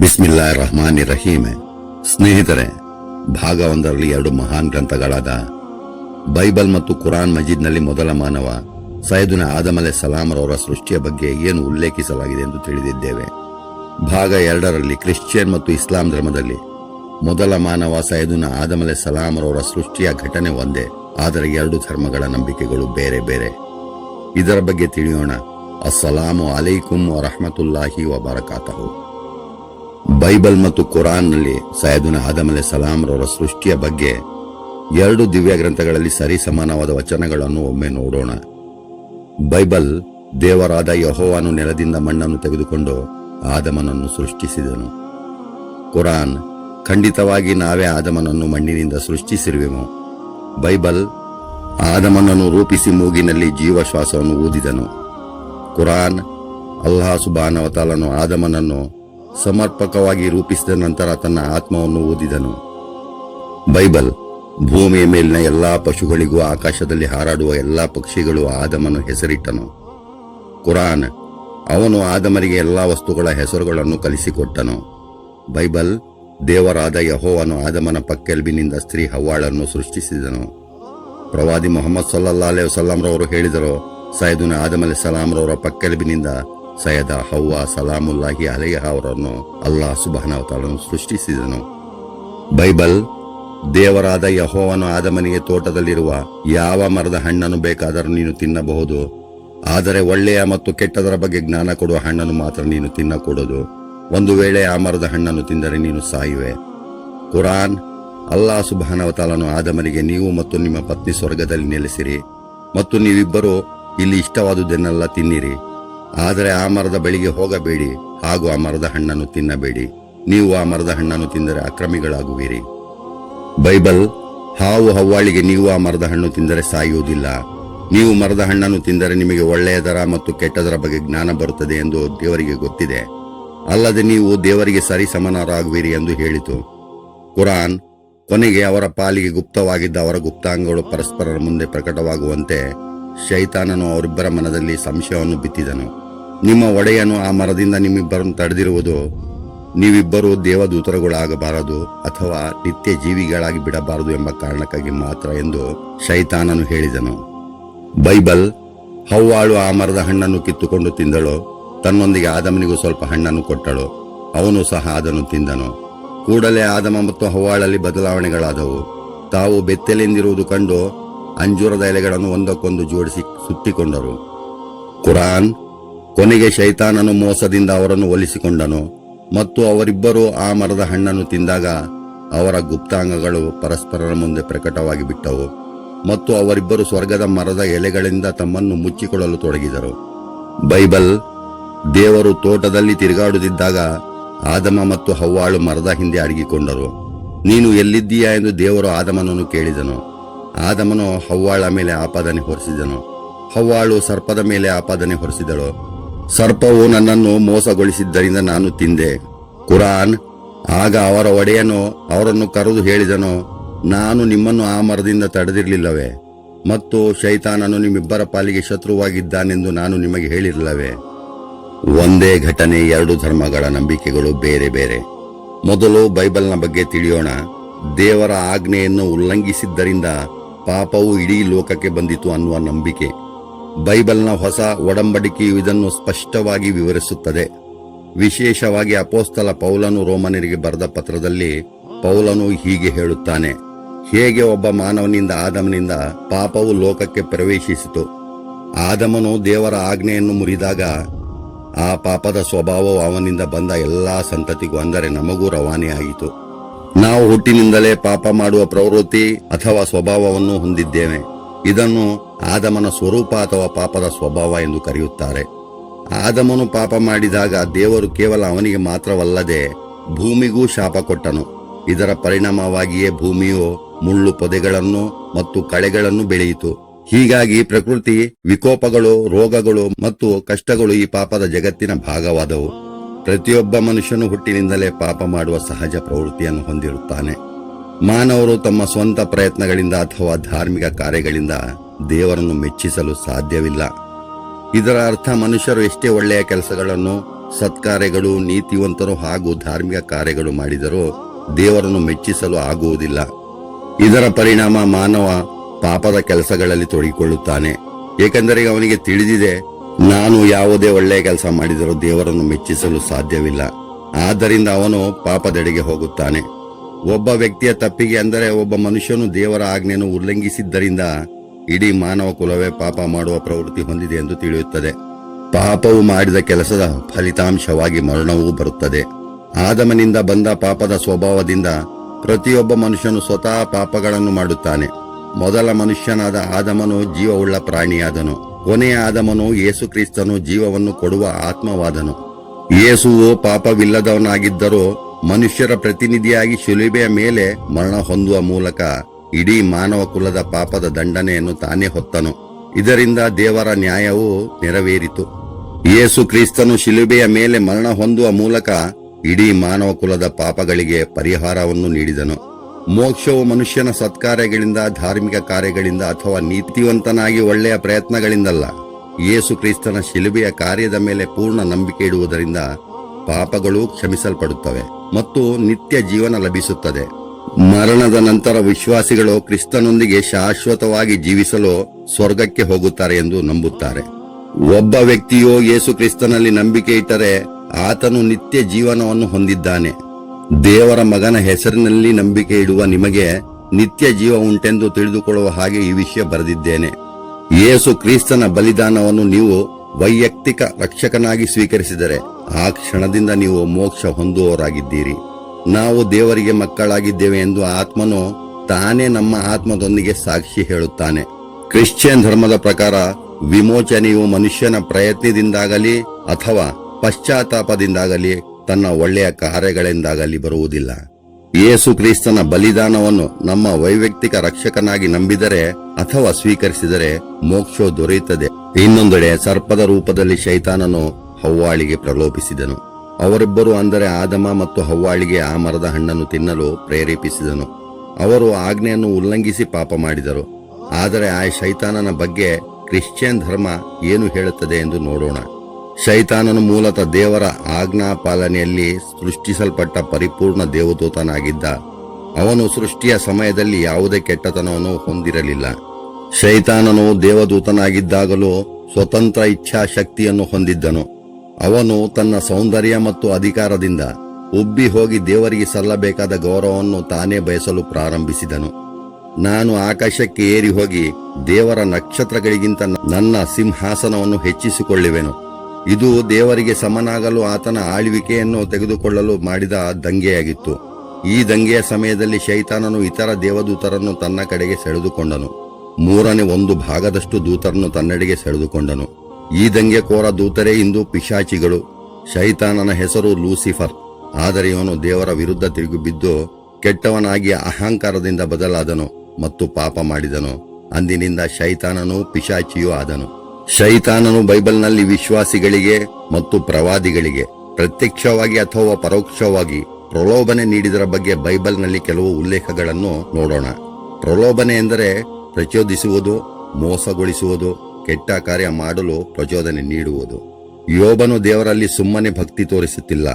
ಬಿಸ್ಮಿಲ್ಲಾ ರಹಮಾನಿ ರಹೀಮ್ ಸ್ನೇಹಿತರೆ ಭಾಗ ಒಂದರಲ್ಲಿ ಎರಡು ಮಹಾನ್ ಗ್ರಂಥಗಳಾದ ಬೈಬಲ್ ಮತ್ತು ಕುರಾನ್ ಮಜೀದ್ನಲ್ಲಿ ಮೊದಲ ಮಾನವ ಸೈದುನ ಆದಮಲೆ ಸಲಾಮರವರ ಸೃಷ್ಟಿಯ ಬಗ್ಗೆ ಏನು ಉಲ್ಲೇಖಿಸಲಾಗಿದೆ ಎಂದು ತಿಳಿದಿದ್ದೇವೆ. ಭಾಗ ಎರಡರಲ್ಲಿ ಕ್ರಿಶ್ಚಿಯನ್ ಮತ್ತು ಇಸ್ಲಾಂ ಧರ್ಮದಲ್ಲಿ ಮೊದಲ ಮಾನವ ಸೈದುನ ಆದಮಲೆ ಸಲಾಮರವರ ಸೃಷ್ಟಿಯ ಘಟನೆ ಒಂದೇ, ಆದರೆ ಎರಡು ಧರ್ಮಗಳ ನಂಬಿಕೆಗಳು ಬೇರೆ ಬೇರೆ. ಇದರ ಬಗ್ಗೆ ತಿಳಿಯೋಣ. ಅಸ್ಸಲಾಮು ಅಲೈಕುಂ ವರಹಮತುಲ್ಲಾಹಿ ವಬರಕಾತಹು. ಬೈಬಲ್ ಮತ್ತು ಕುರಾನ್ನಲ್ಲಿ ಸೈದುನ ಆದಮಲೆ ಸಲಾಂರವರ ಸೃಷ್ಟಿಯ ಬಗ್ಗೆ ಎರಡು ದಿವ್ಯ ಗ್ರಂಥಗಳಲ್ಲಿ ಸರಿ ಸಮಾನವಾದ ವಚನಗಳನ್ನು ಒಮ್ಮೆ ನೋಡೋಣ. ಬೈಬಲ್ ದೇವರಾದ ಯಹೋವನು ನೆಲದಿಂದ ಮಣ್ಣನ್ನು ತೆಗೆದುಕೊಂಡು ಆದಮನನ್ನು ಸೃಷ್ಟಿಸಿದನು. ಕುರಾನ್, ಖಂಡಿತವಾಗಿ ನಾವೇ ಆದಮನನ್ನು ಮಣ್ಣಿನಿಂದ ಸೃಷ್ಟಿಸಿರುವೆವು. ಬೈಬಲ್ ಆದಮನನ್ನು ರೂಪಿಸಿ ಮೂಗಿನಲ್ಲಿ ಜೀವಶ್ವಾಸವನ್ನು ಊದಿದನು. ಕುರಾನ್, ಅಲ್ಲಾಹ ಸುಬಾನವತಾಲನು ಆದಮನನ್ನು ಸಮರ್ಪಕವಾಗಿ ರೂಪಿಸಿದ ನಂತರ ತನ್ನ ಆತ್ಮವನ್ನು ಓದಿದನು. ಬೈಬಲ್, ಭೂಮಿಯ ಮೇಲಿನ ಎಲ್ಲಾ ಪಶುಗಳಿಗೂ ಆಕಾಶದಲ್ಲಿ ಹಾರಾಡುವ ಎಲ್ಲಾ ಪಕ್ಷಿಗಳು ಆದಮನು ಹೆಸರಿಟ್ಟನು. ಕುರಾನ್, ಅವನು ಆದಮರಿಗೆ ಎಲ್ಲಾ ವಸ್ತುಗಳ ಹೆಸರುಗಳನ್ನು ಕಲಿಸಿಕೊಟ್ಟನು. ಬೈಬಲ್, ದೇವರಾದ ಯಹೋವನು ಆದಮನ ಪಕ್ಕೆಲ್ಬಿನಿಂದ ಸ್ತ್ರೀ ಹವ್ವಾಳನ್ನು ಸೃಷ್ಟಿಸಿದನು. ಪ್ರವಾದಿ ಮೊಹಮ್ಮದ್ ಸಲ್ಲಾ ಅಲೈಹಿ ವಸಲ್ಲಂರವರು ಹೇಳಿದರು ಸೈದುನ ಆದಮಲೆ ಸಲಾಂರವರ ಪಕ್ಕೆಲುಬಿನಿಂದ ಸಯದ ಹವ್ವ ಸಲಾಮುಲ್ಲಾಹಿ ಅಲೈಹ ಅವರನ್ನು ಅಲ್ಲಾಹ್ ಸುಬಾನವತಾಳನ್ನು ಸೃಷ್ಟಿಸಿದನು. ಬೈಬಲ್, ದೇವರಾದ ಯಹೋವನು ಆದಮನಿಗೆ ತೋಟದಲ್ಲಿರುವ ಯಾವ ಮರದ ಹಣ್ಣನ್ನು ಬೇಕಾದರೂ ನೀನು ತಿನ್ನಬಹುದು. ಆದರೆ ಒಳ್ಳೆಯ ಮತ್ತು ಕೆಟ್ಟದರ ಬಗ್ಗೆ ಜ್ಞಾನ ಕೊಡುವ ಹಣ್ಣನ್ನು ಮಾತ್ರ ನೀನು ತಿನ್ನಕೂಡದು. ಒಂದು ವೇಳೆ ಆ ಮರದ ಹಣ್ಣನ್ನು ತಿಂದರೆ ನೀನು ಸಾಯುವೆ. ಕುರಾನ್, ಅಲ್ಲಾಹ್ ಸುಬಾನವತಾಲನು ಆದಮನಿಗೆ ನೀವು ಮತ್ತು ನಿಮ್ಮ ಪತ್ನಿ ಸ್ವರ್ಗದಲ್ಲಿ ನೆಲೆಸಿರಿ. ಮತ್ತು ನೀವಿಬ್ಬರು ಇಲ್ಲಿ ಇಷ್ಟವಾದುದನ್ನೆಲ್ಲ ತಿನ್ನಿರಿ. ಆದರೆ ಆ ಮರದ ಬಳಿಗೆ ಹೋಗಬೇಡಿ ಹಾಗೂ ಆ ಮರದ ಹಣ್ಣನ್ನು ತಿನ್ನಬೇಡಿ. ನೀವು ಆ ಮರದ ಹಣ್ಣನ್ನು ತಿಂದರೆ ಅಕ್ರಮಿಗಳಾಗುವಿರಿ. ಬೈಬಲ್, ಹಾವು ಹವ್ವಾಳಿಗೆ ನೀವು ಆ ಮರದ ಹಣ್ಣು ತಿಂದರೆ ಸಾಯುವುದಿಲ್ಲ. ನೀವು ಮರದ ಹಣ್ಣನ್ನು ತಿಂದರೆ ನಿಮಗೆ ಒಳ್ಳೆಯದರ ಮತ್ತು ಕೆಟ್ಟದರ ಬಗ್ಗೆ ಜ್ಞಾನ ಬರುತ್ತದೆ ಎಂದು ದೇವರಿಗೆ ಗೊತ್ತಿದೆ. ಅಲ್ಲದೆ ನೀವು ದೇವರಿಗೆ ಸರಿ ಸಮನರಾಗುವಿರಿ ಎಂದು ಹೇಳಿತು. ಕುರಾನ್, ಕೊನೆಗೆ ಅವರ ಪಾಲಿಗೆ ಗುಪ್ತವಾಗಿದ್ದ ಅವರ ಗುಪ್ತಾಂಗಗಳು ಪರಸ್ಪರರ ಮುಂದೆ ಪ್ರಕಟವಾಗುವಂತೆ ಶೈತಾನನು ಅವರಿಬ್ಬರ ಮನದಲ್ಲಿ ಸಂಶಯವನ್ನು ಬಿತ್ತಿದನು. ನಿಮ್ಮ ಒಡೆಯನು ಆ ಮರದಿಂದ ನಿಮ್ಮಿಬ್ಬರನ್ನು ತಡೆದಿರುವುದು, ನೀವಿಬ್ಬರು ದೇವದೂತರುಗಳಾಗಬಾರದು ಅಥವಾ ನಿತ್ಯ ಜೀವಿಗಳಾಗಿ ಬಿಡಬಾರದು ಎಂಬ ಕಾರಣಕ್ಕಾಗಿ ಮಾತ್ರ ಎಂದು ಶೈತಾನನು ಹೇಳಿದನು. ಬೈಬಲ್, ಹವ್ವಾಳು ಆ ಮರದ ಹಣ್ಣನ್ನು ಕಿತ್ತುಕೊಂಡು ತಿಂದಳು. ತನ್ನೊಂದಿಗೆ ಆದಮನಿಗೂ ಸ್ವಲ್ಪ ಹಣ್ಣನ್ನು ಕೊಟ್ಟಳು. ಅವನು ಸಹ ಅದನ್ನು ತಿಂದನು. ಕೂಡಲೇ ಆದಮ ಮತ್ತು ಹವ್ವಾಳಲ್ಲಿ ಬದಲಾವಣೆಗಳಾದವು. ತಾವು ಬೆತ್ತಲೆಂದಿರುವುದು ಕಂಡು ಅಂಜೂರದ ಎಲೆಗಳನ್ನು ಒಂದಕ್ಕೊಂದು ಜೋಡಿಸಿ ಸುತ್ತಿಕೊಂಡರು. ಕುರಾನ್ ಕೊನೆಗೆ ಶೈತಾನನು ಮೋಸದಿಂದ ಅವರನ್ನು ಒಲಿಸಿಕೊಂಡನು ಮತ್ತು ಅವರಿಬ್ಬರು ಆ ಮರದ ಹಣ್ಣನ್ನು ತಿಂದಾಗ ಅವರ ಗುಪ್ತಾಂಗಗಳು ಪರಸ್ಪರರ ಮುಂದೆ ಪ್ರಕಟವಾಗಿ ಬಿಟ್ಟವು ಮತ್ತು ಅವರಿಬ್ಬರು ಸ್ವರ್ಗದ ಮರದ ಎಲೆಗಳಿಂದ ತಮ್ಮನ್ನು ಮುಚ್ಚಿಕೊಳ್ಳಲು ತೊಡಗಿದರು. ಬೈಬಲ್ ದೇವರು ತೋಟದಲ್ಲಿ ತಿರುಗಾಡುತ್ತಿದ್ದಾಗ ಆದಮ ಮತ್ತು ಹವ್ವಾಳು ಮರದ ಹಿಂದೆ ಅಡಗಿಕೊಂಡರು. ನೀನು ಎಲ್ಲಿದ್ದೀಯಾ ಎಂದು ದೇವರು ಆದಮನನ್ನು ಕೇಳಿದನು. ಆದಮನು ಹವ್ವಾಳ ಮೇಲೆ ಆಪಾದನೆ ಹೊರಿಸಿದನು. ಹವ್ವಾಳು ಸರ್ಪದ ಮೇಲೆ ಆಪಾದನೆ ಹೊರಿಸಿದಳು. ಸರ್ಪವು ನನ್ನನ್ನು ಮೋಸಗೊಳಿಸಿದ್ದರಿಂದ ನಾನು ತಿಂದೆ. ಕುರಾನ್, ಆಗ ಅವರ ಒಡೆಯನು ಅವರನ್ನು ಕರೆದು ಹೇಳಿದನು, ನಾನು ನಿಮ್ಮನ್ನು ಆ ಮರದಿಂದ ತಡೆದಿರಲಿಲ್ಲವೇ? ಮತ್ತು ಶೈತಾನನು ನಿಮ್ಮಿಬ್ಬರ ಪಾಲಿಗೆ ಶತ್ರುವಾಗಿದ್ದಾನೆಂದು ನಾನು ನಿಮಗೆ ಹೇಳಿರಲಿಲ್ಲವೇ? ಒಂದೇ ಘಟನೆ, ಎರಡು ಧರ್ಮಗಳ ನಂಬಿಕೆಗಳು ಬೇರೆ ಬೇರೆ. ಮೊದಲು ಬೈಬಲ್ನ ಬಗ್ಗೆ ತಿಳಿಯೋಣ. ದೇವರ ಆಜ್ಞೆಯನ್ನು ಉಲ್ಲಂಘಿಸಿದ್ದರಿಂದ ಪಾಪವು ಇಡೀ ಲೋಕಕ್ಕೆ ಬಂದಿತು ಅನ್ನುವ ನಂಬಿಕೆ. ಬೈಬಲ್ನ ಹೊಸ ಒಡಂಬಡಿಕೆಯು ಇದನ್ನು ಸ್ಪಷ್ಟವಾಗಿ ವಿವರಿಸುತ್ತದೆ. ವಿಶೇಷವಾಗಿ ಅಪೋಸ್ತಲ ಪೌಲನು ರೋಮನರಿಗೆ ಬರೆದ ಪತ್ರದಲ್ಲಿ ಪೌಲನು ಹೀಗೆ ಹೇಳುತ್ತಾನೆ. ಹೇಗೆ ಒಬ್ಬ ಮಾನವನಿಂದ ಆದಮನಿಂದ ಪಾಪವು ಲೋಕಕ್ಕೆ ಪ್ರವೇಶಿಸಿತು. ಆದಮನು ದೇವರ ಆಜ್ಞೆಯನ್ನು ಮುರಿದಾಗ ಆ ಪಾಪದ ಸ್ವಭಾವವು ಅವನಿಂದ ಬಂದ ಎಲ್ಲಾ ಸಂತತಿಗೂ ಅಂದರೆ ನಮಗೂ ರವಾನೆಯಾಯಿತು. ನಾವು ಹುಟ್ಟಿನಿಂದಲೇ ಪಾಪ ಮಾಡುವ ಪ್ರವೃತ್ತಿ ಅಥವಾ ಸ್ವಭಾವವನ್ನು ಹೊಂದಿದ್ದೇವೆ. ಇದನ್ನು ಆದಮನ ಸ್ವರೂಪ ಅಥವಾ ಪಾಪದ ಸ್ವಭಾವ ಎಂದು ಕರೆಯುತ್ತಾರೆ. ಆದಮನು ಪಾಪ ಮಾಡಿದಾಗ ದೇವರು ಕೇವಲ ಅವನಿಗೆ ಮಾತ್ರವಲ್ಲದೆ ಭೂಮಿಗೂ ಶಾಪ ಕೊಟ್ಟನು. ಇದರ ಪರಿಣಾಮವಾಗಿಯೇ ಭೂಮಿಯು ಮುಳ್ಳು ಪೊದೆಗಳನ್ನು ಮತ್ತು ಕಳೆಗಳನ್ನು ಬೆಳೆಯಿತು. ಹೀಗಾಗಿ ಪ್ರಕೃತಿ ವಿಕೋಪಗಳು, ರೋಗಗಳು ಮತ್ತು ಕಷ್ಟಗಳು ಈ ಪಾಪದ ಜಗತ್ತಿನ ಭಾಗವಾದವು. ಪ್ರತಿಯೊಬ್ಬ ಮನುಷ್ಯನು ಹುಟ್ಟಿನಿಂದಲೇ ಪಾಪ ಮಾಡುವ ಸಹಜ ಪ್ರವೃತ್ತಿಯನ್ನು ಹೊಂದಿರುತ್ತಾನೆ. ಮಾನವರು ತಮ್ಮ ಸ್ವಂತ ಪ್ರಯತ್ನಗಳಿಂದ ಅಥವಾ ಧಾರ್ಮಿಕ ಕಾರ್ಯಗಳಿಂದ ದೇವರನ್ನು ಮೆಚ್ಚಿಸಲು ಸಾಧ್ಯವಿಲ್ಲ. ಇದರ ಅರ್ಥ ಮನುಷ್ಯರು ಎಷ್ಟೇ ಒಳ್ಳೆಯ ಕೆಲಸಗಳನ್ನು, ಸತ್ಕಾರ್ಯಗಳು, ನೀತಿವಂತರು ಹಾಗೂ ಧಾರ್ಮಿಕ ಕಾರ್ಯಗಳು ಮಾಡಿದರೂ ದೇವರನ್ನು ಮೆಚ್ಚಿಸಲು ಆಗುವುದಿಲ್ಲ. ಇದರ ಪರಿಣಾಮ ಮಾನವ ಪಾಪದ ಕೆಲಸಗಳಲ್ಲಿ ತೊಡಗಿಕೊಳ್ಳುತ್ತಾನೆ. ಏಕೆಂದರೆ ಅವನಿಗೆ ತಿಳಿದಿದೆ ನಾನು ಯಾವುದೇ ಒಳ್ಳೆಯ ಕೆಲಸ ಮಾಡಿದರೂ ದೇವರನ್ನು ಮೆಚ್ಚಿಸಲು ಸಾಧ್ಯವಿಲ್ಲ. ಆದ್ದರಿಂದ ಅವನು ಪಾಪದೆಡೆಗೆ ಹೋಗುತ್ತಾನೆ. ಒಬ್ಬ ವ್ಯಕ್ತಿಯ ತಪ್ಪಿಗೆ ಅಂದರೆ ಒಬ್ಬ ಮನುಷ್ಯನು ದೇವರ ಆಜ್ಞೆಯನ್ನು ಉಲ್ಲಂಘಿಸಿದ್ದರಿಂದ ಇಡೀ ಮಾನವ ಕುಲವೇ ಪಾಪ ಮಾಡುವ ಪ್ರವೃತ್ತಿ ಹೊಂದಿದೆ ಎಂದು ತಿಳಿಯುತ್ತದೆ. ಪಾಪವು ಮಾಡಿದ ಕೆಲಸದ ಫಲಿತಾಂಶವಾಗಿ ಮರಣವೂ ಬರುತ್ತದೆ. ಆದಮನಿಂದ ಬಂದ ಪಾಪದ ಸ್ವಭಾವದಿಂದ ಪ್ರತಿಯೊಬ್ಬ ಮನುಷ್ಯನು ಸ್ವತಃ ಪಾಪಗಳನ್ನು ಮಾಡುತ್ತಾನೆ. ಮೊದಲ ಮನುಷ್ಯನಾದ ಆದಮನು ಜೀವವುಳ್ಳ ಪ್ರಾಣಿಯಾದನು. ಕೊನೆಯ ಆದಮನು ಯೇಸು ಕ್ರಿಸ್ತನು ಜೀವವನ್ನು ಕೊಡುವ ಆತ್ಮವಾದನು. ಯೇಸುವು ಪಾಪವಿಲ್ಲದವನಾಗಿದ್ದರೂ ಮನುಷ್ಯರ ಪ್ರತಿನಿಧಿಯಾಗಿ ಶಿಲುಬೆಯ ಮೇಲೆ ಮರಣ ಹೊಂದುವ ಮೂಲಕ ಇಡೀ ಮಾನವ ಕುಲದ ಪಾಪದ ದಂಡನೆಯನ್ನು ತಾನೇ ಹೊತ್ತನು. ಇದರಿಂದ ದೇವರ ನ್ಯಾಯವು ನೆರವೇರಿತು. ಯೇಸು ಕ್ರಿಸ್ತನು ಶಿಲುಬೆಯ ಮೇಲೆ ಮರಣ ಹೊಂದುವ ಮೂಲಕ ಇಡೀ ಮಾನವ ಕುಲದ ಪಾಪಗಳಿಗೆ ಪರಿಹಾರವನ್ನು ನೀಡಿದನು. ಮೋಕ್ಷವು ಮನುಷ್ಯನ ಸತ್ಕಾರ್ಯಗಳಿಂದ, ಧಾರ್ಮಿಕ ಕಾರ್ಯಗಳಿಂದ ಅಥವಾ ನೀತಿವಂತನಾಗಿ ಒಳ್ಳೆಯ ಪ್ರಯತ್ನಗಳಿಂದಲ್ಲ. ಯೇಸು ಕ್ರಿಸ್ತನ ಶಿಲುಬೆಯ ಕಾರ್ಯದ ಮೇಲೆ ಪೂರ್ಣ ನಂಬಿಕೆ ಇಡುವುದರಿಂದ ಪಾಪಗಳು ಕ್ಷಮಿಸಲ್ಪಡುತ್ತವೆ ಮತ್ತು ನಿತ್ಯ ಜೀವನ ಲಭಿಸುತ್ತದೆ. ಮರಣದ ನಂತರ ವಿಶ್ವಾಸಿಗಳು ಕ್ರಿಸ್ತನೊಂದಿಗೆ ಶಾಶ್ವತವಾಗಿ ಜೀವಿಸಲು ಸ್ವರ್ಗಕ್ಕೆ ಹೋಗುತ್ತಾರೆ ಎಂದು ನಂಬುತ್ತಾರೆ. ಒಬ್ಬ ವ್ಯಕ್ತಿಯು ಯೇಸು ಕ್ರಿಸ್ತನಲ್ಲಿ ನಂಬಿಕೆ ಇಟ್ಟರೆ ಆತನು ನಿತ್ಯ ಜೀವನವನ್ನು ಹೊಂದಿದ್ದಾನೆ. ದೇವರ ಮಗನ ಹೆಸರಿನಲ್ಲಿ ನಂಬಿಕೆ ಇಡುವ ನಿಮಗೆ ನಿತ್ಯ ಜೀವ ಉಂಟೆಂದು ತಿಳಿದುಕೊಳ್ಳುವ ಹಾಗೆ ಈ ವಿಷಯ ಬರೆದಿದ್ದೇನೆ. ಯೇಸು ಕ್ರಿಸ್ತನ ಬಲಿದಾನವನ್ನು ನೀವು ವೈಯಕ್ತಿಕ ರಕ್ಷಕನಾಗಿ ಸ್ವೀಕರಿಸಿದರೆ ಆ ಕ್ಷಣದಿಂದ ನೀವು ಮೋಕ್ಷ ಹೊಂದುವವರಾಗಿದ್ದೀರಿ. ನಾವು ದೇವರಿಗೆ ಮಕ್ಕಳಾಗಿದ್ದೇವೆ ಎಂದು ಆತ್ಮನು ತಾನೇ ನಮ್ಮ ಆತ್ಮದೊಂದಿಗೆ ಸಾಕ್ಷಿ ಹೇಳುತ್ತಾನೆ. ಕ್ರಿಶ್ಚಿಯನ್ ಧರ್ಮದ ಪ್ರಕಾರ ವಿಮೋಚನೆಯು ಮನುಷ್ಯನ ಪ್ರಯತ್ನದಿಂದಾಗಲಿ ಅಥವಾ ಪಶ್ಚಾತ್ತಾಪದಿಂದಾಗಲಿ ತನ್ನ ಒಳ್ಳೆಯ ಕಾರ್ಯಗಳಿಂದಾಗಲಿ ಬರುವುದಿಲ್ಲ. ಯೇಸು ಕ್ರಿಸ್ತನ ಬಲಿದಾನವನ್ನು ನಮ್ಮ ವೈಯಕ್ತಿಕ ರಕ್ಷಕನಾಗಿ ನಂಬಿದರೆ ಅಥವಾ ಸ್ವೀಕರಿಸಿದರೆ ಮೋಕ್ಷ ದೊರೆಯುತ್ತದೆ. ಇನ್ನೊಂದೆಡೆ ಸರ್ಪದ ರೂಪದಲ್ಲಿ ಶೈತಾನನು ಹವ್ವಾಳಿಗೆ ಪ್ರಲೋಭಿಸಿದನು. ಅವರಿಬ್ಬರು ಅಂದರೆ ಆದಮ ಮತ್ತು ಹವ್ವಾಳಿಗೆ ಆ ಮರದ ಹಣ್ಣನ್ನು ತಿನ್ನಲು ಪ್ರೇರೇಪಿಸಿದನು. ಅವರು ಆಜ್ಞೆಯನ್ನು ಉಲ್ಲಂಘಿಸಿ ಪಾಪ ಮಾಡಿದರು. ಆದರೆ ಆ ಶೈತಾನನ ಬಗ್ಗೆ ಕ್ರಿಶ್ಚಿಯನ್ ಧರ್ಮ ಏನು ಹೇಳುತ್ತದೆ ಎಂದು ನೋಡೋಣ. ಶೈತಾನನು ಮೂಲತಃ ದೇವರ ಆಜ್ಞಾ ಪಾಲನೆಯಲ್ಲಿ ಸೃಷ್ಟಿಸಲ್ಪಟ್ಟ ಪರಿಪೂರ್ಣ ದೇವದೂತನಾಗಿದ್ದ. ಅವನು ಸೃಷ್ಟಿಯ ಸಮಯದಲ್ಲಿ ಯಾವುದೇ ಕೆಟ್ಟತನವನ್ನು ಹೊಂದಿರಲಿಲ್ಲ. ಶೈತಾನನು ದೇವದೂತನಾಗಿದ್ದಾಗಲೂ ಸ್ವತಂತ್ರ ಇಚ್ಛಾಶಕ್ತಿಯನ್ನು ಹೊಂದಿದ್ದನು. ಅವನು ತನ್ನ ಸೌಂದರ್ಯ ಮತ್ತು ಅಧಿಕಾರದಿಂದ ಉಬ್ಬಿ ಹೋಗಿ ದೇವರಿಗೆ ಸಲ್ಲಬೇಕಾದ ಗೌರವವನ್ನು ತಾನೇ ಬಯಸಲು ಪ್ರಾರಂಭಿಸಿದನು. ನಾನು ಆಕಾಶಕ್ಕೆ ಏರಿ ಹೋಗಿ ದೇವರ ನಕ್ಷತ್ರಗಳಿಗಿಂತ ನನ್ನ ಸಿಂಹಾಸನವನ್ನು ಹೆಚ್ಚಿಸಿಕೊಳ್ಳುವೆನು. ಇದು ದೇವರಿಗೆ ಸಮನಾಗಲು ಆತನ ಆಳ್ವಿಕೆಯನ್ನು ತೆಗೆದುಕೊಳ್ಳಲು ಮಾಡಿದ ದಂಗೆಯಾಗಿತ್ತು. ಈ ದಂಗೆಯ ಸಮಯದಲ್ಲಿ ಶೈತಾನನು ಇತರ ದೇವದೂತರನ್ನು ತನ್ನ ಕಡೆಗೆ ಸೆಳೆದುಕೊಂಡನು. ಮೂರನೇ ಒಂದು ಭಾಗದಷ್ಟು ದೂತರನ್ನು ತನ್ನೆಡೆಗೆ ಸೆಳೆದುಕೊಂಡನು. ಈ ದಂಗೆಕೋರ ದೂತರೇ ಇಂದು ಪಿಶಾಚಿಗಳು. ಶೈತಾನನ ಹೆಸರು ಲೂಸಿಫರ್. ಆದರೆ ಇವನು ದೇವರ ವಿರುದ್ಧ ತಿರುಗಿ ಬಿದ್ದು ಕೆಟ್ಟವನಾಗಿ ಅಹಂಕಾರದಿಂದ ಬದಲಾದನು ಮತ್ತು ಪಾಪ ಮಾಡಿದನು. ಅಂದಿನಿಂದ ಶೈತಾನನು ಪಿಶಾಚಿಯೂ ಆದನು. ಶೈತಾನನು ಬೈಬಲ್ನಲ್ಲಿ ವಿಶ್ವಾಸಿಗಳಿಗೆ ಮತ್ತು ಪ್ರವಾದಿಗಳಿಗೆ ಪ್ರತ್ಯಕ್ಷವಾಗಿ ಅಥವಾ ಪರೋಕ್ಷವಾಗಿ ಪ್ರಲೋಭನೆ ನೀಡಿದರ ಬಗ್ಗೆ ಬೈಬಲ್ನಲ್ಲಿ ಕೆಲವು ಉಲ್ಲೇಖಗಳನ್ನು ನೋಡೋಣ. ಪ್ರಲೋಭನೆ ಎಂದರೆ ಪ್ರಚೋದಿಸುವುದು, ಮೋಸಗೊಳಿಸುವುದು, ಕೆಟ್ಟ ಕಾರ್ಯ ಮಾಡಲು ಪ್ರಚೋದನೆ ನೀಡುವುದು. ಯೋಬನು ದೇವರಲ್ಲಿ ಸುಮ್ಮನೆ ಭಕ್ತಿ ತೋರಿಸುತ್ತಿಲ್ಲ,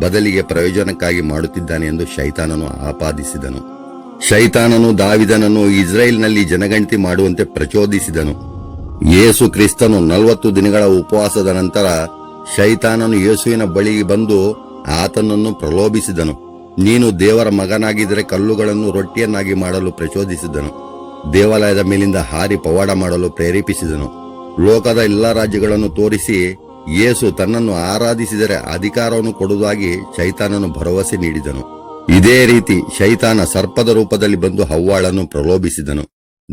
ಬದಲಿಗೆ ಪ್ರಯೋಜನಕ್ಕಾಗಿ ಮಾಡುತ್ತಿದ್ದಾನೆ ಎಂದು ಶೈತಾನನು ಆಪಾದಿಸಿದನು. ಶೈತಾನನು ದಾವಿದನನ್ನು ಇಸ್ರೇಲ್ನಲ್ಲಿ ಜನಗಣತಿ ಮಾಡುವಂತೆ ಪ್ರಚೋದಿಸಿದನು. ಯೇಸು ಕ್ರಿಸ್ತನು ನಲವತ್ತು ದಿನಗಳ ಉಪವಾಸದ ನಂತರ ಶೈತಾನನು ಯೇಸುವಿನ ಬಳಿಗೆ ಬಂದು ಆತನನ್ನು ಪ್ರಲೋಭಿಸಿದನು. ನೀನು ದೇವರ ಮಗನಾಗಿದ್ದರೆ ಕಲ್ಲುಗಳನ್ನು ರೊಟ್ಟಿಯನ್ನಾಗಿ ಮಾಡಲು ಪ್ರಚೋದಿಸಿದನು. ದೇವಾಲಯದ ಮೇಲಿಂದ ಹಾರಿ ಪವಾಡ ಮಾಡಲು ಪ್ರೇರೇಪಿಸಿದನು. ಲೋಕದ ಎಲ್ಲ ರಾಜ್ಯಗಳನ್ನು ತೋರಿಸಿ ಯೇಸು ತನ್ನನ್ನು ಆರಾಧಿಸಿದರೆ ಅಧಿಕಾರವನ್ನು ಕೊಡುವುದಾಗಿ ಶೈತಾನನು ಭರವಸೆ ನೀಡಿದನು. ಇದೇ ರೀತಿ ಶೈತಾನ ಸರ್ಪದ ರೂಪದಲ್ಲಿ ಬಂದು ಹವ್ವಾಳನ್ನು ಪ್ರಲೋಭಿಸಿದನು.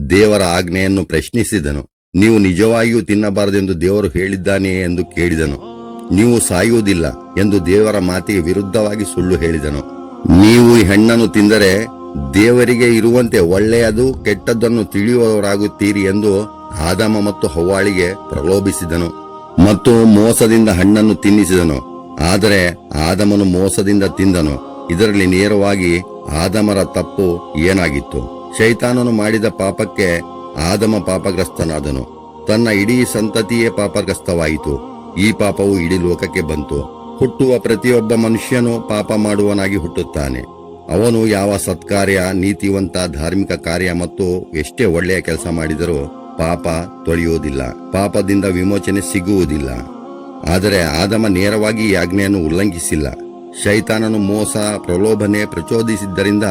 ದೇವರ ಆಜ್ಞೆಯನ್ನು ಪ್ರಶ್ನಿಸಿದನು. ನೀವು ನಿಜವಾಗಿಯೂ ತಿನ್ನಬಾರದೆಂದು ದೇವರು ಹೇಳಿದ್ದಾನೆಯೇ ಎಂದು ಕೇಳಿದನು. ನೀವು ಸಾಯುವುದಿಲ್ಲ ಎಂದು ದೇವರ ಮಾತಿಗೆ ವಿರುದ್ಧವಾಗಿ ಸುಳ್ಳು ಹೇಳಿದನು. ನೀವು ಈ ಹೆಣ್ಣನ್ನು ತಿಂದರೆ ದೇವರಿಗೆ ಇರುವಂತೆ ಒಳ್ಳೆಯದು, ಕೆಟ್ಟದ್ದನ್ನು ತಿಳಿಯುವವರಾಗುತ್ತೀರಿ ಎಂದು ಆದಮ ಮತ್ತು ಹವ್ವಾಳಿಗೆ ಪ್ರಲೋಭಿಸಿದನು ಮತ್ತು ಮೋಸದಿಂದ ಹಣ್ಣನ್ನು ತಿನ್ನಿಸಿದನು. ಆದರೆ ಆದಮನು ಮೋಸದಿಂದ ತಿಂದನು. ಇದರಲ್ಲಿ ನೇರವಾಗಿ ಆದಮರ ತಪ್ಪು ಏನಾಗಿತ್ತು? ಶೈತಾನನು ಮಾಡಿದ ಪಾಪಕ್ಕೆ ಆದಮ ಪಾಪಗ್ರಸ್ತನಾದನು. ತನ್ನ ಇಡೀ ಸಂತತಿಯೇ ಪಾಪಗ್ರಸ್ತವಾಯಿತು. ಈ ಪಾಪವು ಇಡೀ ಲೋಕಕ್ಕೆ ಬಂತು. ಹುಟ್ಟುವ ಪ್ರತಿಯೊಬ್ಬ ಮನುಷ್ಯನು ಪಾಪ ಮಾಡುವನಾಗಿ ಹುಟ್ಟುತ್ತಾನೆ. ಅವನು ಯಾವ ಸತ್ಕಾರ್ಯ, ನೀತಿವಂತ ಧಾರ್ಮಿಕ ಕಾರ್ಯ ಮತ್ತು ಎಷ್ಟೇ ಒಳ್ಳೆಯ ಕೆಲಸ ಮಾಡಿದರೂ ಪಾಪ ತೊಳೆಯುವುದಿಲ್ಲ. ಪಾಪದಿಂದ ವಿಮೋಚನೆ ಸಿಗುವುದಿಲ್ಲ. ಆದರೆ ಆದಮ ನೇರವಾಗಿ ಈ ಆಜ್ಞೆಯನ್ನು ಉಲ್ಲಂಘಿಸಿಲ್ಲ. ಶೈತಾನನು ಮೋಸ, ಪ್ರಲೋಭನೆ ಪ್ರಚೋದಿಸಿದ್ದರಿಂದ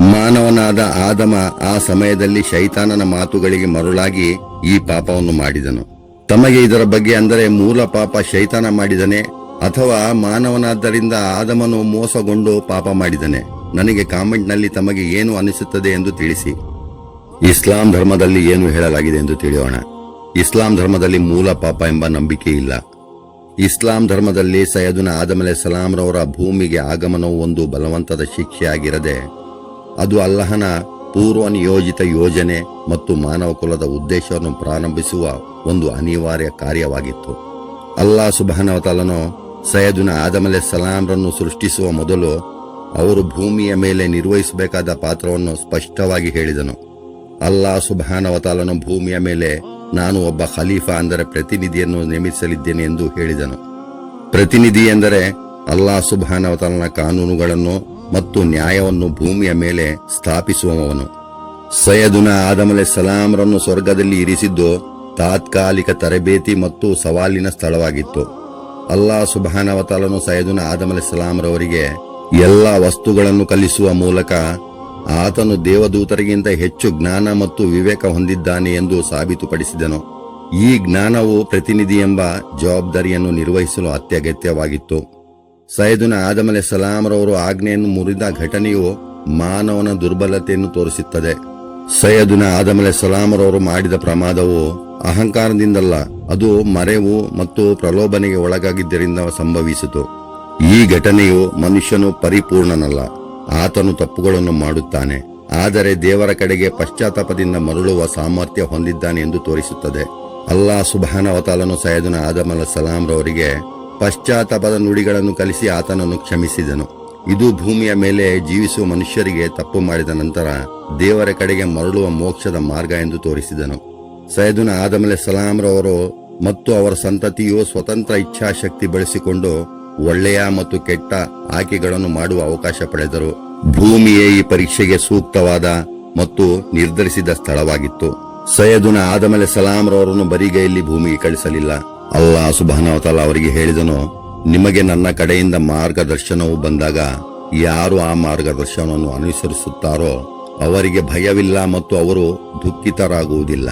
ಮಾನವನಾದ ಆದಮ ಆ ಸಮಯದಲ್ಲಿ ಶೈತಾನನ ಮಾತುಗಳಿಗೆ ಮರುಳಾಗಿ ಈ ಪಾಪವನ್ನು ಮಾಡಿದನು. ತಮಗೆ ಇದರ ಬಗ್ಗೆ ಅಂದರೆ ಮೂಲ ಪಾಪ ಶೈತಾನ ಮಾಡಿದನೆ, ಅಥವಾ ಮಾನವನಾದ್ದರಿಂದ ಆದಮನು ಮೋಸಗೊಂಡು ಪಾಪ ಮಾಡಿದನೆ. ನನಗೆ ಕಾಮೆಂಟ್ನಲ್ಲಿ ತಮಗೆ ಏನು ಅನಿಸುತ್ತದೆ ಎಂದು ತಿಳಿಸಿ. ಇಸ್ಲಾಂ ಧರ್ಮದಲ್ಲಿ ಏನು ಹೇಳಲಾಗಿದೆ ಎಂದು ತಿಳಿಯೋಣ. ಇಸ್ಲಾಂ ಧರ್ಮದಲ್ಲಿ ಮೂಲ ಪಾಪ ಎಂಬ ನಂಬಿಕೆ ಇಲ್ಲ. ಇಸ್ಲಾಂ ಧರ್ಮದಲ್ಲಿ ಸೈಯದುನ ಆದಮಲೆ ಸಲಾಂರವರ ಭೂಮಿಗೆ ಆಗಮನವು ಒಂದು ಬಲವಂತದ ಶಿಕ್ಷೆಯಾಗಿರದೆ ಅದು ಅಲ್ಲಹನ ಪೂರ್ವ ನಿಯೋಜಿತ ಯೋಜನೆ ಮತ್ತು ಮಾನವ ಕುಲದ ಉದ್ದೇಶವನ್ನು ಪ್ರಾರಂಭಿಸುವ ಒಂದು ಅನಿವಾರ್ಯ ಕಾರ್ಯವಾಗಿತ್ತು. ಅಲ್ಲಾ ಸುಬಾನವತಾಲನು ಸಯದುನ ಆದಮಲೆ ಸಲಾಂರನ್ನು ಸೃಷ್ಟಿಸುವ ಮೊದಲು ಅವರು ಭೂಮಿಯ ಮೇಲೆ ನಿರ್ವಹಿಸಬೇಕಾದ ಪಾತ್ರವನ್ನು ಸ್ಪಷ್ಟವಾಗಿ ಹೇಳಿದನು. ಅಲ್ಲಾ ಸುಬಹಾನವತಾಲನು ಭೂಮಿಯ ಮೇಲೆ ನಾನು ಒಬ್ಬ ಖಲೀಫಾ ಅಂದರೆ ಪ್ರತಿನಿಧಿಯನ್ನು ನೇಮಿಸಲಿದ್ದೇನೆ ಎಂದು ಹೇಳಿದನು. ಪ್ರತಿನಿಧಿ ಎಂದರೆ ಅಲ್ಲಾ ಸುಬಾನವತಾಲನ ಕಾನೂನುಗಳನ್ನು ಮತ್ತು ನ್ಯಾಯವನ್ನು ಭೂಮಿಯ ಮೇಲೆ ಸ್ಥಾಪಿಸುವವನು. ಸಯದುನ ಆದಮಲೆ ಸಲಾಮ್ರನ್ನು ಸ್ವರ್ಗದಲ್ಲಿ ಇರಿಸಿದ್ದು ತಾತ್ಕಾಲಿಕ ತರಬೇತಿ ಮತ್ತು ಸವಾಲಿನ ಸ್ಥಳವಾಗಿತ್ತು. ಅಲ್ಲಾ ಸುಬಾನವತಾಲನು ಸಯದುನ ಆದಮಲೆ ಸಲಾಮ್ರವರಿಗೆ ಎಲ್ಲ ವಸ್ತುಗಳನ್ನು ಕಲಿಸುವ ಮೂಲಕ ಆತನು ದೇವದೂತರಿಗಿಂತ ಹೆಚ್ಚು ಜ್ಞಾನ ಮತ್ತು ವಿವೇಕ ಹೊಂದಿದ್ದಾನೆ ಎಂದು ಸಾಬೀತುಪಡಿಸಿದನು. ಈ ಜ್ಞಾನವು ಪ್ರತಿನಿಧಿ ಎಂಬ ಜವಾಬ್ದಾರಿಯನ್ನು ನಿರ್ವಹಿಸಲು ಅತ್ಯಗತ್ಯವಾಗಿತ್ತು. ಸೈದುನ ಆದಮಲೆ ಸಲಾಮರವರು ಆಜ್ಞೆಯನ್ನು ಮುರಿದ ಘಟನೆಯು ಮಾನವನ ದುರ್ಬಲತೆಯನ್ನು ತೋರಿಸುತ್ತದೆ. ಸೈಯದುನ ಆದಮಲೆ ಸಲಾಮರವರು ಮಾಡಿದ ಪ್ರಮಾದವು ಅಹಂಕಾರದಿಂದಲ್ಲ, ಅದು ಮರೆವು ಮತ್ತು ಪ್ರಲೋಭನೆಗೆ ಒಳಗಾಗಿದ್ದರಿಂದ ಸಂಭವಿಸಿತು. ಈ ಘಟನೆಯು ಮನುಷ್ಯನು ಪರಿಪೂರ್ಣನಲ್ಲ, ಆತನು ತಪ್ಪುಗಳನ್ನು ಮಾಡುತ್ತಾನೆ, ಆದರೆ ದೇವರ ಕಡೆಗೆ ಪಶ್ಚಾತ್ತಾಪದಿಂದ ಮರಳುವ ಸಾಮರ್ಥ್ಯ ಹೊಂದಿದ್ದಾನೆ ಎಂದು ತೋರಿಸುತ್ತದೆ. ಅಲ್ಲಾ ಸುಬಾನವತಾಲನು ಸೈಯದುನ ಆದಮಲ ಪಶ್ಚಾತ್ತಾಪದ ನುಡಿಗಳನ್ನು ಕಲಿಸಿ ಆತನನ್ನು ಕ್ಷಮಿಸಿದನು. ಇದು ಭೂಮಿಯ ಮೇಲೆ ಜೀವಿಸುವ ಮನುಷ್ಯರಿಗೆ ತಪ್ಪು ಮಾಡಿದ ನಂತರ ದೇವರ ಕಡೆಗೆ ಮರಳುವ ಮೋಕ್ಷದ ಮಾರ್ಗ ಎಂದು ತೋರಿಸಿದನು. ಸೈದುನ ಆದಮಲೆ ಸಲಾಂರವರು ಮತ್ತು ಅವರ ಸಂತತಿಯು ಸ್ವತಂತ್ರ ಇಚ್ಛಾಶಕ್ತಿ ಬೆಳೆಸಿಕೊಂಡು ಒಳ್ಳೆಯ ಮತ್ತು ಕೆಟ್ಟ ಆಯ್ಕೆಗಳನ್ನು ಮಾಡುವ ಅವಕಾಶ ಪಡೆದರು. ಭೂಮಿಯೇ ಈ ಪರೀಕ್ಷೆಗೆ ಸೂಕ್ತವಾದ ಮತ್ತು ನಿರ್ಧರಿಸಿದ ಸ್ಥಳವಾಗಿತ್ತು. ಸಯದುನ ಆದಮಲೆ ಸಲಾಂರವರನ್ನು ಬರಿಗೈಯಲ್ಲಿ ಭೂಮಿಗೆ ಕಳಿಸಲಿಲ್ಲ. ಅಲ್ಲಾ ಸುಬಾನವತಾಲ ಅವರಿಗೆ ಹೇಳಿದನು, ನಿಮಗೆ ನನ್ನ ಕಡೆಯಿಂದ ಮಾರ್ಗದರ್ಶನವು ಬಂದಾಗ ಯಾರು ಆ ಮಾರ್ಗದರ್ಶನವನ್ನು ಅನುಸರಿಸುತ್ತಾರೋ ಅವರಿಗೆ ಭಯವಿಲ್ಲ ಮತ್ತು ಅವರು ದುಃಖಿತರಾಗುವುದಿಲ್ಲ.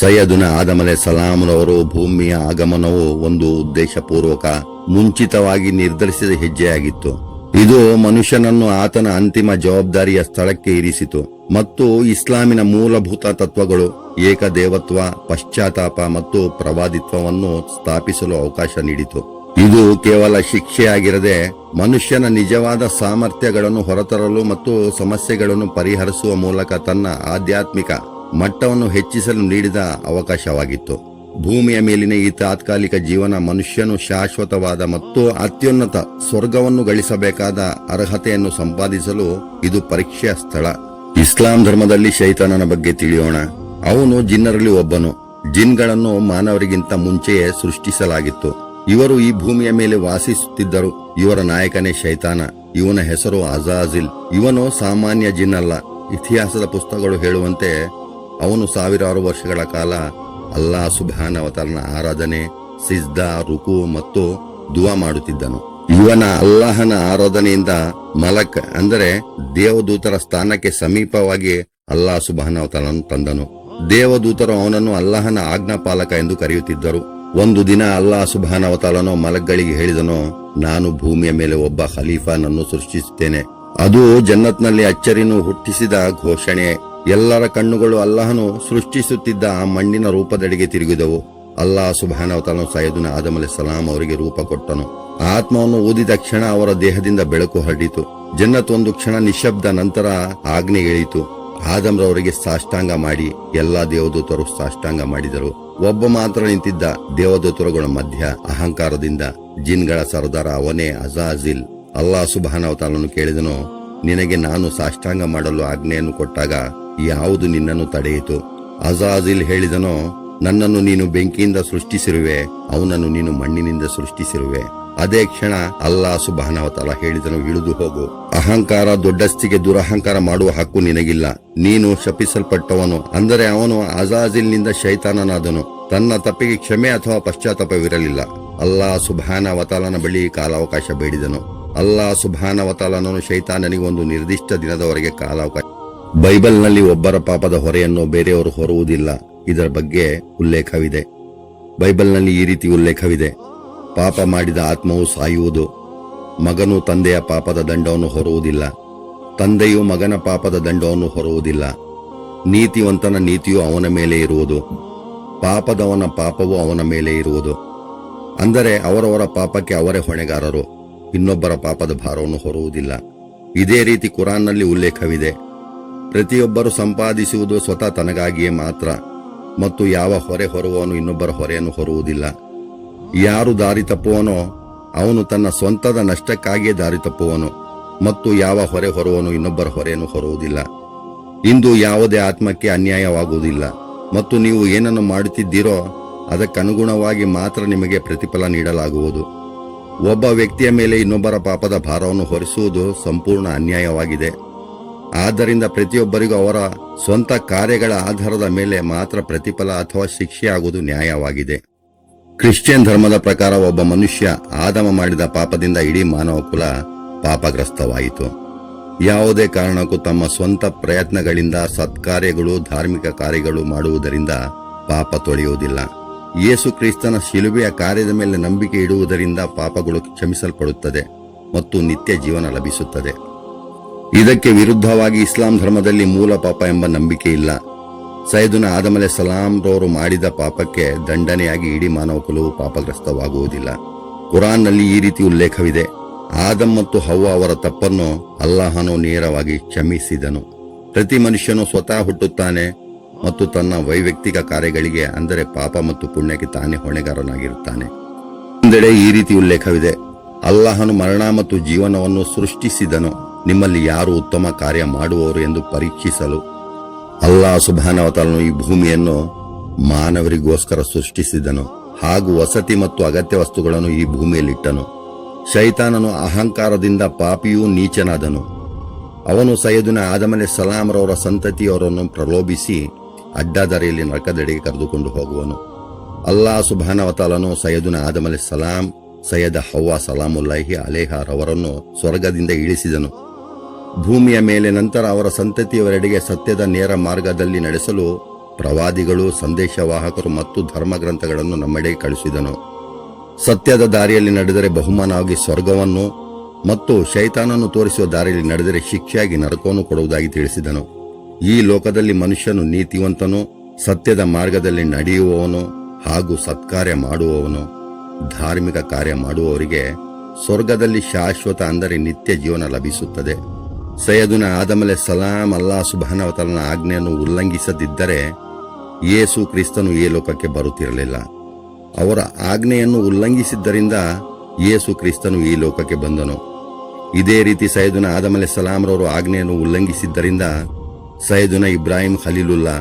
ಸೈಯದುನ ಆದಮಲೆ ಸಲಾಂರವರು ಭೂಮಿಯ ಆಗಮನವು ಒಂದು ಉದ್ದೇಶಪೂರ್ವಕ, ಮುಂಚಿತವಾಗಿ ನಿರ್ಧರಿಸಿದ ಹೆಜ್ಜೆಯಾಗಿತ್ತು. ಇದು ಮನುಷ್ಯನನ್ನು ಆತನ ಅಂತಿಮ ಜವಾಬ್ದಾರಿಯ ಸ್ಥಳಕ್ಕೆ ಇರಿಸಿತು. ಮತ್ತು ಇಸ್ಲಾಮಿನ ಮೂಲಭೂತ ತತ್ವಗಳು ಏಕದೇವತ್ವ, ಪಶ್ಚಾತ್ತಾಪ ಮತ್ತು ಪ್ರವಾದಿತ್ವವನ್ನು ಸ್ಥಾಪಿಸಲು ಅವಕಾಶ ನೀಡಿತು. ಇದು ಕೇವಲ ಶಿಕ್ಷೆಯಾಗಿರದೆ ಮನುಷ್ಯನ ನಿಜವಾದ ಸಾಮರ್ಥ್ಯಗಳನ್ನು ಹೊರತರಲು ಮತ್ತು ಸಮಸ್ಯೆಗಳನ್ನು ಪರಿಹರಿಸುವ ಮೂಲಕ ತನ್ನ ಆಧ್ಯಾತ್ಮಿಕ ಮಟ್ಟವನ್ನು ಹೆಚ್ಚಿಸಲು ನೀಡಿದ ಅವಕಾಶವಾಗಿತ್ತು. ಭೂಮಿಯ ಮೇಲಿನ ಈ ತಾತ್ಕಾಲಿಕ ಜೀವನ ಮನುಷ್ಯನು ಶಾಶ್ವತವಾದ ಮತ್ತು ಅತ್ಯುನ್ನತ ಸ್ವರ್ಗವನ್ನು ಗಳಿಸಬೇಕಾದ ಅರ್ಹತೆಯನ್ನು ಸಂಪಾದಿಸಲು ಇದು ಪರೀಕ್ಷೆಯ ಸ್ಥಳ. ಇಸ್ಲಾಂ ಧರ್ಮದಲ್ಲಿ ಶೈತಾನನ ಬಗ್ಗೆ ತಿಳಿಯೋಣ. ಅವನು ಜಿನ್ನರಲ್ಲಿ ಒಬ್ಬನು. ಜಿನ್ಗಳನ್ನು ಮಾನವರಿಗಿಂತ ಮುಂಚೆಯೇ ಸೃಷ್ಟಿಸಲಾಗಿತ್ತು. ಇವರು ಈ ಭೂಮಿಯ ಮೇಲೆ ವಾಸಿಸುತ್ತಿದ್ದರು. ಇವರ ನಾಯಕನೇ ಶೈತಾನ. ಇವನ ಹೆಸರು ಅಜಾಜಿಲ್. ಇವನು ಸಾಮಾನ್ಯ ಜಿನ್ ಅಲ್ಲ ಇತಿಹಾಸದ ಪುಸ್ತಕಗಳು ಹೇಳುವಂತೆ ಅವನು ಸಾವಿರಾರು ವರ್ಷಗಳ ಕಾಲ ಅಲ್ಲಾ ಸುಭಾನವತರನ ಆರಾಧನೆ, ಸಿಜ್ದಾ, ರುಕು ಮತ್ತು ದುವಾ ಮಾಡುತ್ತಿದ್ದನು. ಇವನ ಅಲ್ಲಾಹನ ಆರಾಧನೆಯಿಂದ ಮಲಕ್, ಅಂದರೆ ದೇವದೂತರ ಸ್ಥಾನಕ್ಕೆ ಸಮೀಪವಾಗಿ ಅಲ್ಲಾ ಸುಬಾನವತಾರನು ತಂದನು. ದೇವದೂತರು ಅವನನ್ನು ಅಲ್ಲಾಹನ ಆಜ್ಞಾಪಾಲಕ ಎಂದು ಕರೆಯುತ್ತಿದ್ದರು. ಒಂದು ದಿನ ಅಲ್ಲಾ ಸುಬಾನವತಾಲನು ಮಲಕ್ಗಳಿಗೆ ಹೇಳಿದನು, ನಾನು ಭೂಮಿಯ ಮೇಲೆ ಒಬ್ಬ ಖಲೀಫಾನನ್ನು ಸೃಷ್ಟಿಸುತ್ತೇನೆ. ಅದು ಜನ್ನತ್ನಲ್ಲಿ ಅಚ್ಚರಿನು ಹುಟ್ಟಿಸಿದ ಘೋಷಣೆ. ಎಲ್ಲರ ಕಣ್ಣುಗಳು ಅಲ್ಲಾಹನು ಸೃಷ್ಟಿಸುತ್ತಿದ್ದ ಆ ಮಣ್ಣಿನ ರೂಪದೆಡೆಗೆ ತಿರುಗಿದವು. ಅಲ್ಲಾಹ್ ಸುಬಾನವತಾಲನು ಸೈಯದುನ ಆದಮ್ ಸಲಾಂ ಅವರಿಗೆ ರೂಪ ಕೊಟ್ಟನು. ಆತ್ಮವನ್ನು ಊದಿದ ಕ್ಷಣ ಅವರ ದೇಹದಿಂದ ಬೆಳಕು ಹರಡಿತು. ಜನ್ನತ್ ಒಂದು ಕ್ಷಣ ನಿಶಬ್ದ ನಂತರ ಆಜ್ಞೆ ಇಳಿಯಿತು ಆದಮ್ರವರಿಗೆ ಸಾಷ್ಟಾಂಗ ಮಾಡಿ, ಎಲ್ಲಾ ದೇವದೂತರು ಸಾಷ್ಟಾಂಗ ಮಾಡಿದರು. ಒಬ್ಬ ಮಾತ್ರ ನಿಂತಿದ್ದ, ದೇವದೂತರುಗಳ ಮಧ್ಯ, ಅಹಂಕಾರದಿಂದ. ಜಿನ್ಗಳ ಸರ್ದಾರ ಅವನೇ ಅಜಾಜಿಲ್. ಅಲ್ಲಾ ಸುಬಾನವತಾಲನು ಕೇಳಿದನು, ನಿನಗೆ ನಾನು ಸಾಷ್ಟಾಂಗ ಮಾಡಲು ಆಜ್ಞೆಯನ್ನು ಕೊಟ್ಟಾಗ, ಯಾವುದು ನಿನ್ನನ್ನು ತಡೆಯಿತು? ಅಜಾಜಿಲ್ ಹೇಳಿದನು ನನ್ನನ್ನು ನೀನು ಬೆಂಕಿಯಿಂದ ಸೃಷ್ಟಿಸಿರುವೆ, ಅವನನ್ನು ನೀನು ಮಣ್ಣಿನಿಂದ ಸೃಷ್ಟಿಸಿರುವೆ. ಅದೇ ಕ್ಷಣ ಅಲ್ಲಾ ಸುಬಹನವತಲ ಹೇಳಿದನು, ಇಳಿದು ಹೋಗು. ಅಹಂಕಾರ ದೊಡ್ಡಸ್ತಿಗೆ ದುರಹಂಕಾರ ಮಾಡುವ ಹಕ್ಕು ನಿನಗಿಲ್ಲ. ನೀನು ಶಪಿಸಲ್ಪಟ್ಟವನು, ಅಂದರೆ ಅವನು ಅಜಾಜಿಲ್ನಿಂದ ಶೈತಾನನಾದನು. ತನ್ನ ತಪ್ಪಿಗೆ ಕ್ಷಮೆ ಅಥವಾ ಪಶ್ಚಾತ್ತಾಪವಿರಲಿಲ್ಲ. ಅಲ್ಲಾ ಸುಬಾನವತಾಲನ ಬಳಿ ಕಾಲಾವಕಾಶ ಬೇಡಿದನು. ಅಲ್ಲಾ ಸುಬಾನವತಾಲನನು ಶೈತಾನನಿಗೆ ಒಂದು ನಿರ್ದಿಷ್ಟ ದಿನದವರೆಗೆ ಕಾಲಾವಕಾಶ ಬೈಬಲ್ನಲ್ಲಿ ಒಬ್ಬರ ಪಾಪದ ಹೊರೆಯನ್ನು ಬೇರೆಯವರು ಹೊರುವುದಿಲ್ಲ. ಇದರ ಬಗ್ಗೆ ಉಲ್ಲೇಖವಿದೆ. ಬೈಬಲ್ನಲ್ಲಿ ಈ ರೀತಿ ಉಲ್ಲೇಖವಿದೆ. ಪಾಪ ಮಾಡಿದ ಆತ್ಮವು ಸಾಯುವುದು. ಮಗನು ತಂದೆಯ ಪಾಪದ ದಂಡವನ್ನು ಹೊರುವುದಿಲ್ಲ. ತಂದೆಯು ಮಗನ ಪಾಪದ ದಂಡವನ್ನು ಹೊರುವುದಿಲ್ಲ. ನೀತಿವಂತನ ನೀತಿಯು ಅವನ ಮೇಲೆ ಇರುವುದು. ಪಾಪದವನ ಪಾಪವು ಅವನ ಮೇಲೆ ಇರುವುದು. ಅಂದರೆ ಅವರವರ ಪಾಪಕ್ಕೆ ಅವರೇ ಹೊಣೆಗಾರರು. ಇನ್ನೊಬ್ಬರ ಪಾಪದ ಭಾರವನ್ನು ಹೊರುವುದಿಲ್ಲ. ಇದೇ ರೀತಿ ಕುರಾನ್ನಲ್ಲಿ ಉಲ್ಲೇಖವಿದೆ. ಪ್ರತಿಯೊಬ್ಬರು ಸಂಪಾದಿಸುವುದು ಸ್ವತಃ ತನಗಾಗಿಯೇ ಮಾತ್ರ. ಮತ್ತು ಯಾವ ಹೊರೆ ಹೊರುವವನು ಇನ್ನೊಬ್ಬರ ಹೊರೆಯನ್ನು ಹೊರುವುದಿಲ್ಲ. ಯಾರು ದಾರಿ ತಪ್ಪುವನೋ ಅವನು ತನ್ನ ಸ್ವಂತದ ನಷ್ಟಕ್ಕಾಗಿಯೇ ದಾರಿ ತಪ್ಪುವನು ಮತ್ತು ಯಾವ ಹೊರೆ ಹೊರುವನು ಇನ್ನೊಬ್ಬರ ಹೊರೆಯನ್ನು ಹೊರುವುದಿಲ್ಲ. ಇಂದು ಯಾವುದೇ ಆತ್ಮಕ್ಕೆ ಅನ್ಯಾಯವಾಗುವುದಿಲ್ಲ ಮತ್ತು ನೀವು ಏನನ್ನು ಮಾಡುತ್ತಿದ್ದೀರೋ ಅದಕ್ಕನುಗುಣವಾಗಿ ಮಾತ್ರ ನಿಮಗೆ ಪ್ರತಿಫಲ ನೀಡಲಾಗುವುದು. ಒಬ್ಬ ವ್ಯಕ್ತಿಯ ಮೇಲೆ ಇನ್ನೊಬ್ಬರ ಪಾಪದ ಭಾರವನ್ನು ಹೊರಿಸುವುದು ಸಂಪೂರ್ಣ ಅನ್ಯಾಯವಾಗಿದೆ. ಆದ್ದರಿಂದ ಪ್ರತಿಯೊಬ್ಬರಿಗೂ ಅವರ ಸ್ವಂತ ಕಾರ್ಯಗಳ ಆಧಾರದ ಮೇಲೆ ಮಾತ್ರ ಪ್ರತಿಫಲ ಅಥವಾ ಶಿಕ್ಷೆಯಾಗುವುದು ನ್ಯಾಯವಾಗಿದೆ. ಕ್ರಿಶ್ಚಿಯನ್ ಧರ್ಮದ ಪ್ರಕಾರ ಒಬ್ಬ ಮನುಷ್ಯ ಆದಮ ಮಾಡಿದ ಪಾಪದಿಂದ ಇಡೀ ಮಾನವ ಕುಲ ಪಾಪಗ್ರಸ್ತವಾಯಿತು. ಯಾವುದೇ ಕಾರಣಕ್ಕೂ ತಮ್ಮ ಸ್ವಂತ ಪ್ರಯತ್ನಗಳಿಂದ ಸತ್ಕಾರ್ಯಗಳು, ಧಾರ್ಮಿಕ ಕಾರ್ಯಗಳು ಮಾಡುವುದರಿಂದ ಪಾಪ ತೊಳೆಯುವುದಿಲ್ಲ. ಯೇಸು ಕ್ರಿಸ್ತನ ಶಿಲುಬೆಯ ಕಾರ್ಯದ ಮೇಲೆ ನಂಬಿಕೆ ಇಡುವುದರಿಂದ ಪಾಪಗಳು ಕ್ಷಮಿಸಲ್ಪಡುತ್ತದೆ ಮತ್ತು ನಿತ್ಯ ಜೀವನ ಲಭಿಸುತ್ತದೆ. ಇದಕ್ಕೆ ವಿರುದ್ಧವಾಗಿ ಇಸ್ಲಾಂ ಧರ್ಮದಲ್ಲಿ ಮೂಲ ಪಾಪ ಎಂಬ ನಂಬಿಕೆ ಇಲ್ಲ. ಸೈದುನ ಆದಮಲೆ ಸಲಾಂ ರವರು ಮಾಡಿದ ಪಾಪಕ್ಕೆ ದಂಡನೆಯಾಗಿ ಇಡೀ ಮಾನವ ಕುಲವು ಪಾಪಗ್ರಸ್ತವಾಗುವುದಿಲ್ಲ. ಕುರಾನ್ನಲ್ಲಿ ಈ ರೀತಿ ಉಲ್ಲೇಖವಿದೆ. ಆದಮ್ ಮತ್ತು ಹವ್ವ ಅವರ ತಪ್ಪನ್ನು ಅಲ್ಲಾಹನು ನೇರವಾಗಿ ಕ್ಷಮಿಸಿದನು. ಪ್ರತಿ ಮನುಷ್ಯನು ಸ್ವತಃ ಹುಟ್ಟುತ್ತಾನೆ ಮತ್ತು ತನ್ನ ವೈಯಕ್ತಿಕ ಕಾರ್ಯಗಳಿಗೆ, ಅಂದರೆ ಪಾಪ ಮತ್ತು ಪುಣ್ಯಕ್ಕೆ ತಾನೇ ಹೊಣೆಗಾರನಾಗಿರುತ್ತಾನೆ. ಒಂದೆಡೆ ಈ ರೀತಿ ಉಲ್ಲೇಖವಿದೆ. ಅಲ್ಲಾಹನು ಮರಣ ಮತ್ತು ಜೀವನವನ್ನು ಸೃಷ್ಟಿಸಿದನು. ನಿಮ್ಮಲ್ಲಿ ಯಾರು ಉತ್ತಮ ಕಾರ್ಯ ಮಾಡುವವರು ಎಂದು ಪರೀಕ್ಷಿಸಲು ಅಲ್ಲಾ ಸುಭಾನವತನು ಈ ಭೂಮಿಯನ್ನು ಮಾನವರಿಗೋಸ್ಕರ ಸೃಷ್ಟಿಸಿದನು. ಹಾಗೂ ವಸತಿ ಮತ್ತು ಅಗತ್ಯ ವಸ್ತುಗಳನ್ನು ಈ ಭೂಮಿಯಲ್ಲಿಟ್ಟನು. ಶೈತಾನನು ಅಹಂಕಾರದಿಂದ ಪಾಪಿಯೂ ನೀಚನಾದನು. ಅವನು ಸೈಯದಿನ ಆದಮಲೆ ಸಲಾಮ್ರವರ ಸಂತತಿಯವರನ್ನು ಪ್ರಲೋಭಿಸಿ ಅಡ್ಡದಾರಿಯಲ್ಲಿ ನರಕದೆಡೆಗೆ ಕರೆದುಕೊಂಡು ಹೋಗುವನು. ಅಲ್ಲಾ ಸುಭಾನವತಾಲನು ಸೈಯದುನ ಆದಮಲೆ ಸಲಾಂ ಸೈಯದ ಹವ್ವಾ ಸಲಾಮುಲ್ಲಾಹಿ ಅಲೇಹಾರವರನ್ನು ಸ್ವರ್ಗದಿಂದ ಇಳಿಸಿದನು. ಭೂಮಿಯ ಮೇಲೆ ನಂತರ ಅವರ ಸಂತತಿಯವರೆಡೆಗೆ ಸತ್ಯದ ನೇರ ಮಾರ್ಗದಲ್ಲಿ ನಡೆಸಲು ಪ್ರವಾದಿಗಳು, ಸಂದೇಶವಾಹಕರು ಮತ್ತು ಧರ್ಮಗ್ರಂಥಗಳನ್ನು ನಮ್ಮೆಡೆಗೆ ಕಳಿಸಿದನು ಸತ್ಯದ ದಾರಿಯಲ್ಲಿ ನಡೆದರೆ ಬಹುಮಾನವಾಗಿ ಸ್ವರ್ಗವನ್ನು ಮತ್ತು ಶೈತಾನನ್ನು ತೋರಿಸುವ ದಾರಿಯಲ್ಲಿ ನಡೆದರೆ ಶಿಕ್ಷೆಯಾಗಿ ನರಕವನ್ನು ಕೊಡುವುದಾಗಿ ತಿಳಿಸಿದನು. ಈ ಲೋಕದಲ್ಲಿ ಮನುಷ್ಯನು ನೀತಿವಂತನು, ಸತ್ಯದ ಮಾರ್ಗದಲ್ಲಿ ನಡೆಯುವವನು ಹಾಗೂ ಸತ್ಕಾರ್ಯ ಮಾಡುವವನು. ಧಾರ್ಮಿಕ ಕಾರ್ಯ ಮಾಡುವವರಿಗೆ ಸ್ವರ್ಗದಲ್ಲಿ ಶಾಶ್ವತ ಅಂದರೆ ನಿತ್ಯ ಜೀವನ ಲಭಿಸುತ್ತದೆ. ಸೈಯದುನ ಆದಮಲೆ ಸಲಾಂ ಅಲ್ಲಾ ಸುಬಾನವತಲನ ಆಜ್ಞೆಯನ್ನು ಉಲ್ಲಂಘಿಸದಿದ್ದರೆ ಯೇಸು ಕ್ರಿಸ್ತನು ಈ ಲೋಕಕ್ಕೆ ಬರುತ್ತಿರಲಿಲ್ಲ. ಅವರ ಆಜ್ಞೆಯನ್ನು ಉಲ್ಲಂಘಿಸಿದ್ದರಿಂದ ಯೇಸು ಕ್ರಿಸ್ತನು ಈ ಲೋಕಕ್ಕೆ ಬಂದನು. ಇದೇ ರೀತಿ ಸೈದುನ ಆದಮಲೆ ಸಲಾಂರವರು ಆಜ್ಞೆಯನ್ನು ಉಲ್ಲಂಘಿಸಿದ್ದರಿಂದ ಸೈದುನ ಇಬ್ರಾಹಿಂ ಖಲೀಲುಲ್ಲಾ,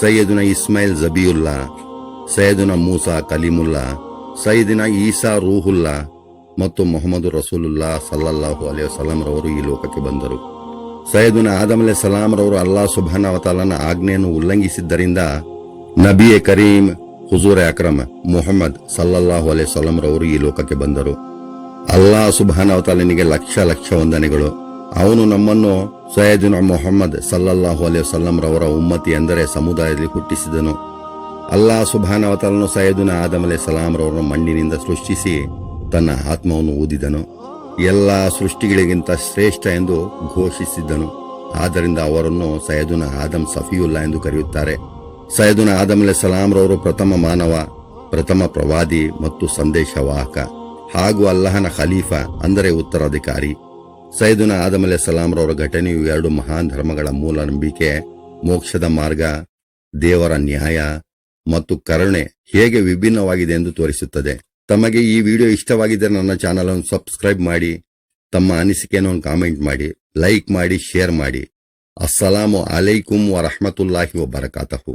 ಸೈಯದುನ ಇಸ್ಮಾಯಿಲ್ ಜಬಿಯುಲ್ಲಾ, ಸೈಯದುನ ಮೂಸಾ ಕಲೀಮುಲ್ಲಾ ಸೈದಿನ ಈಸಾ ರೂಹುಲ್ಲಾ ಮತ್ತು ಮೊಹಮ್ಮದ್ ರಸೂಲುಲ್ಲಾ ಸಲ್ಲಲ್ಲಾಹು ಅಲೈ ರವರು ಈ ಲೋಕಕ್ಕೆ ಬಂದರು. ಸೈದುನ ಆದಮಲೆ ಸಲಾಂರವರು ಅಲ್ಲಾ ಸುಬಾನವತಾಲನ ಆಜ್ಞೆಯನ್ನು ಉಲ್ಲಂಘಿಸಿದ್ದರಿಂದ ನಬಿಯೆ ಕರೀಂ ಹುಜೂರ್ ಅಕ್ರಮ್ ಮೊಹಮ್ಮದ್ ಸಲ್ಲಲ್ಲಾಹು ಅಲೈ ರವರು ಈ ಲೋಕಕ್ಕೆ ಬಂದರು. ಅಲ್ಲಾ ಸುಬಾನವತಾಲನಿಗೆ ಲಕ್ಷ ಲಕ್ಷ ವಂದನೆಗಳು. ಅವನು ನಮ್ಮನ್ನು ಸಯದಿನ ಮೊಹಮ್ಮದ್ ಸಲ್ಲಲ್ಲಾಹು ಅಲೈ ರವರ ಉಮ್ಮತಿ ಎಂದರೆ ಸಮುದಾಯದಲ್ಲಿ ಹುಟ್ಟಿಸಿದನು. ಅಲ್ಲಾ ಸುಬಾನವತಾಲನು ಸೈಯದುನ ಆದಮಲೆ ಸಲಾಂರವರನ್ನು ಮಣ್ಣಿನಿಂದ ಸೃಷ್ಟಿಸಿ ತನ್ನ ಆತ್ಮವನ್ನು ಊದಿದನು. ಎಲ್ಲ ಸೃಷ್ಟಿಗಳಿಗಿಂತ ಶ್ರೇಷ್ಠ ಎಂದು ಘೋಷಿಸಿದ್ದನು. ಆದ್ದರಿಂದ ಅವರನ್ನು ಸಯದುನ ಆದಮ್ ಸಫಿಯುಲ್ಲಾ ಎಂದು ಕರೆಯುತ್ತಾರೆ. ಸೈಯದುನ ಆದಮಲೆ ಸಲಾಂರವರು ಪ್ರಥಮ ಮಾನವ, ಪ್ರಥಮ ಪ್ರವಾದಿ ಮತ್ತು ಸಂದೇಶವಾಹಕ, ಹಾಗೂ ಅಲ್ಲಹನ ಖಲೀಫಾ, ಅಂದರೆ ಉತ್ತರಾಧಿಕಾರಿ. ಸೈದುನ ಆದಮಲೆ ಸಲಾಂರವರ ಘಟನೆಯು ಎರಡು ಮಹಾನ್ ಧರ್ಮಗಳ ಮೂಲ ನಂಬಿಕೆ, ಮೋಕ್ಷದ ಮಾರ್ಗ, ದೇವರ ನ್ಯಾಯ ಮತ್ತು ಕರುಣೆ ಹೇಗೆ ವಿಭಿನ್ನವಾಗಿದೆ ಎಂದು ತೋರಿಸುತ್ತದೆ. ತಮಗೆ ಈ ವಿಡಿಯೋ ಇಷ್ಟವಾಗಿದ್ದರೆ ನನ್ನ ಚಾನಲ್ ಅನ್ನು ಸಬ್ಸ್ಕ್ರೈಬ್ ಮಾಡಿ, ತಮ್ಮ ಅನಿಸಿಕೆಯನ್ನು ಕಾಮೆಂಟ್ ಮಾಡಿ, ಲೈಕ್ ಮಾಡಿ, ಶೇರ್ ಮಾಡಿ. ಅಸ್ಸಲಾಮು ಅಲೈಕುಂ ವರಹಮತುಲ್ಲಾಹಿ ವಬರಕಾತಹು.